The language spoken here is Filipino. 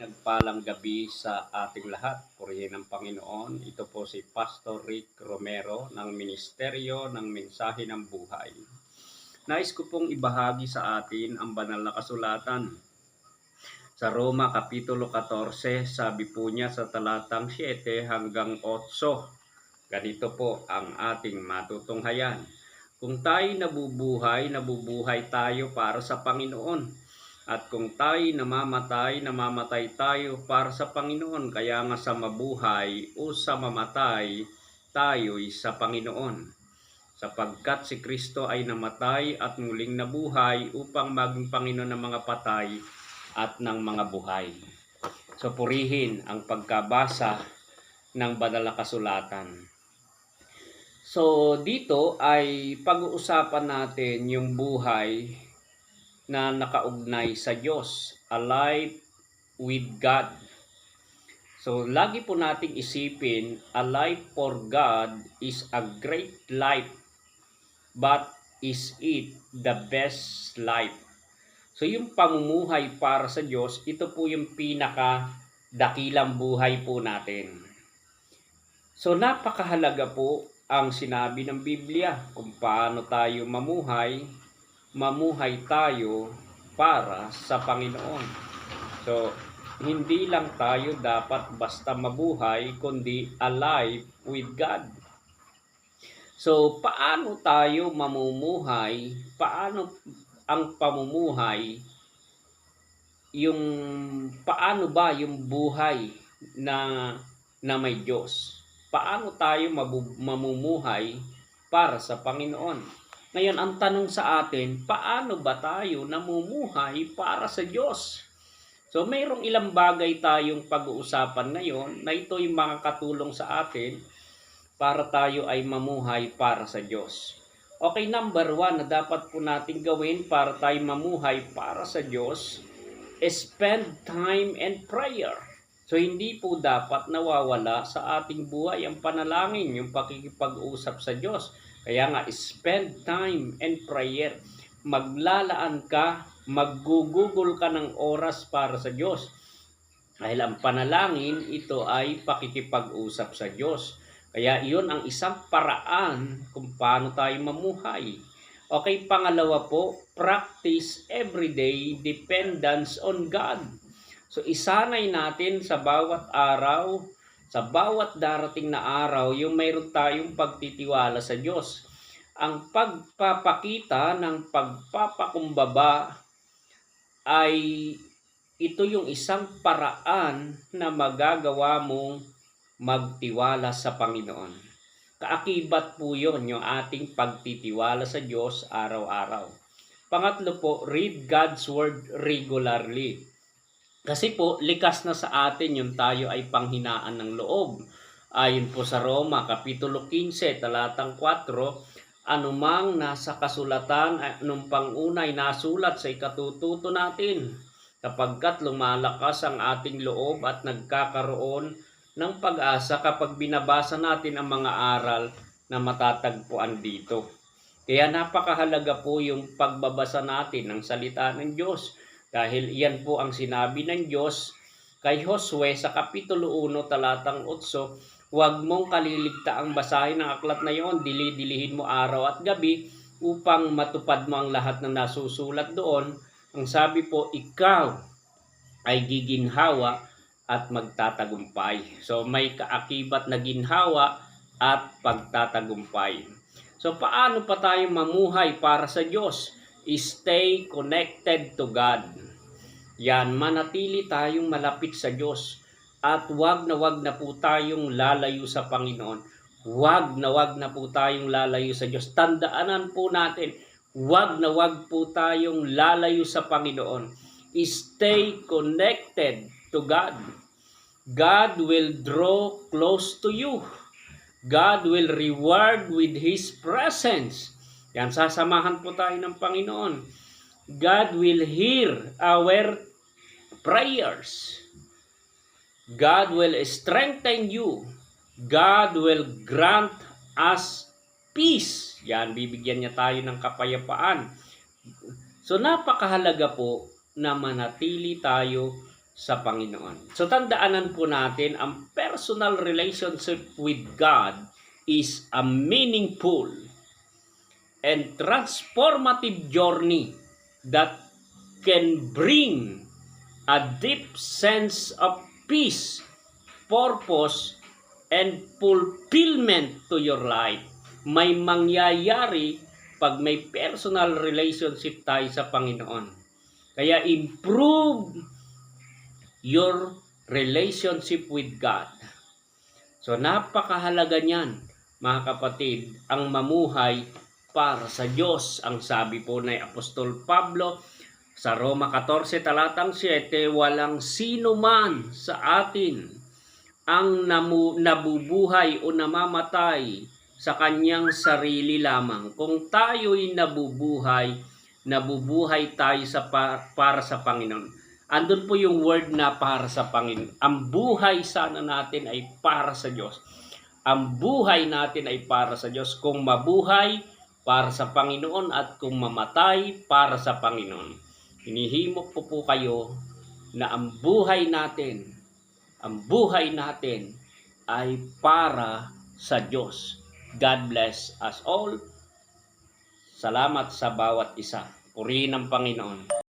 Nagpalang gabi sa ating lahat. Purihin ng Panginoon. Ito po si Pastor Rick Romero ng Ministeryo ng Mensahe ng Buhay. Nais ko pong ibahagi sa atin ang banal na kasulatan. Sa Roma Kapitulo 14, sabi po niya sa talatang 7 hanggang 8. Ganito po ang ating matutunghayan. Kung tayo nabubuhay, nabubuhay tayo para sa Panginoon. At kung tayo namamatay, namamatay tayo para sa Panginoon. Kaya nga sa mabuhay o sa mamatay, tayo'y sa Panginoon. Sapagkat si Kristo ay namatay at muling nabuhay upang maging Panginoon ng mga patay at ng mga buhay. So purihin ang pagkabasa ng banal na kasulatan. So dito ay pag-uusapan natin yung buhay na nakaugnay sa Diyos, alive with God. So, lagi po nating isipin, a life for God is a great life, but is it the best life? So, yung pamumuhay para sa Diyos, ito po yung pinaka dakilang buhay po natin. So, napakahalaga po ang sinabi ng Biblia kung paano tayo mamuhay mamuhay tayo para sa Panginoon. So, hindi lang tayo dapat basta mabuhay, kundi alive with God. So, paano tayo mamumuhay? Paano ang pamumuhay? Yung paano ba yung buhay na na may Diyos? Paano tayo mamumuhay para sa Panginoon? Ngayon, ang tanong sa atin, paano ba tayo namumuhay para sa Diyos? So, mayroong ilang bagay tayong pag-uusapan ngayon na ito'y mga katulong sa atin para tayo ay mamuhay para sa Diyos. Okay, number one na dapat po natin gawin para tayo mamuhay para sa Diyos spend time and prayer. So, hindi po dapat nawawala sa ating buhay ang panalangin, yung pakikipag-usap sa Diyos kaya nga, spend time and prayer. Maglalaan ka, maggugugol ka ng oras para sa Diyos. Dahil ang panalangin, ito ay pakikipag-usap sa Diyos. Kaya iyon ang isang paraan kung paano tayo mamuhay. Okay, pangalawa po, practice everyday dependence on God. So isanay natin sa bawat araw sa bawat darating na araw, yung mayroon tayong pagtitiwala sa Diyos. Ang pagpapakita ng pagpapakumbaba ay ito yung isang paraan na magagawa mong magtiwala sa Panginoon. Kaakibat po yon yung ating pagtitiwala sa Diyos araw-araw. Pangatlo po, read God's Word regularly. Kasi po, likas na sa atin yung tayo ay panghinaan ng loob. Ayon po sa Roma, Kapitulo 15, talatang 4, anumang nasa kasulatan, anong pangunay nasulat sa ikatututo natin, kapagkat lumalakas ang ating loob at nagkakaroon ng pag-asa kapag binabasa natin ang mga aral na matatagpuan dito. Kaya napakahalaga po yung pagbabasa natin ng salita ng Diyos dahil iyan po ang sinabi ng Diyos kay Josue sa Kapitulo 1 talatang 8, huwag mong kaliligta ang basahin ng aklat na iyon, dili-dilihin mo araw at gabi upang matupad mo ang lahat ng nasusulat doon. Ang sabi po, ikaw ay giginhawa at magtatagumpay. So may kaakibat na ginhawa at pagtatagumpay. So paano pa tayo mamuhay para sa Diyos? Stay connected to God. Yan, manatili tayong malapit sa Diyos at wag na wag na po tayong lalayo sa Panginoon. Wag na wag na po tayong lalayo sa Diyos. Tandaanan po natin, wag na wag po tayong lalayo sa Panginoon. Stay connected to God. God will draw close to you. God will reward with His presence. Yan, sasamahan po tayo ng Panginoon. God will hear our prayers. God will strengthen you. God will grant us peace. Yan, bibigyan niya tayo ng kapayapaan. So napakahalaga po na manatili tayo sa Panginoon. So tandaanan po natin ang personal relationship with God is a meaningful and transformative journey that can bring a deep sense of peace, purpose, and fulfillment to your life. May mangyayari pag may personal relationship tayo sa Panginoon. Kaya improve your relationship with God. So napakahalaga niyan, mga kapatid, ang mamuhay para sa Diyos. Ang sabi po ni Apostol Pablo sa Roma 14 talatang 7, walang sino man sa atin ang namu, nabubuhay o namamatay sa kanyang sarili lamang. Kung tayo'y nabubuhay, nabubuhay tayo sa pa- para sa Panginoon. Andun po yung word na para sa Panginoon. Ang buhay sana natin ay para sa Diyos. Ang buhay natin ay para sa Diyos. Kung mabuhay, para sa Panginoon at kung mamatay, para sa Panginoon. Hinihimok po po kayo na ang buhay natin, ang buhay natin ay para sa Diyos. God bless us all. Salamat sa bawat isa. Purihin ang Panginoon.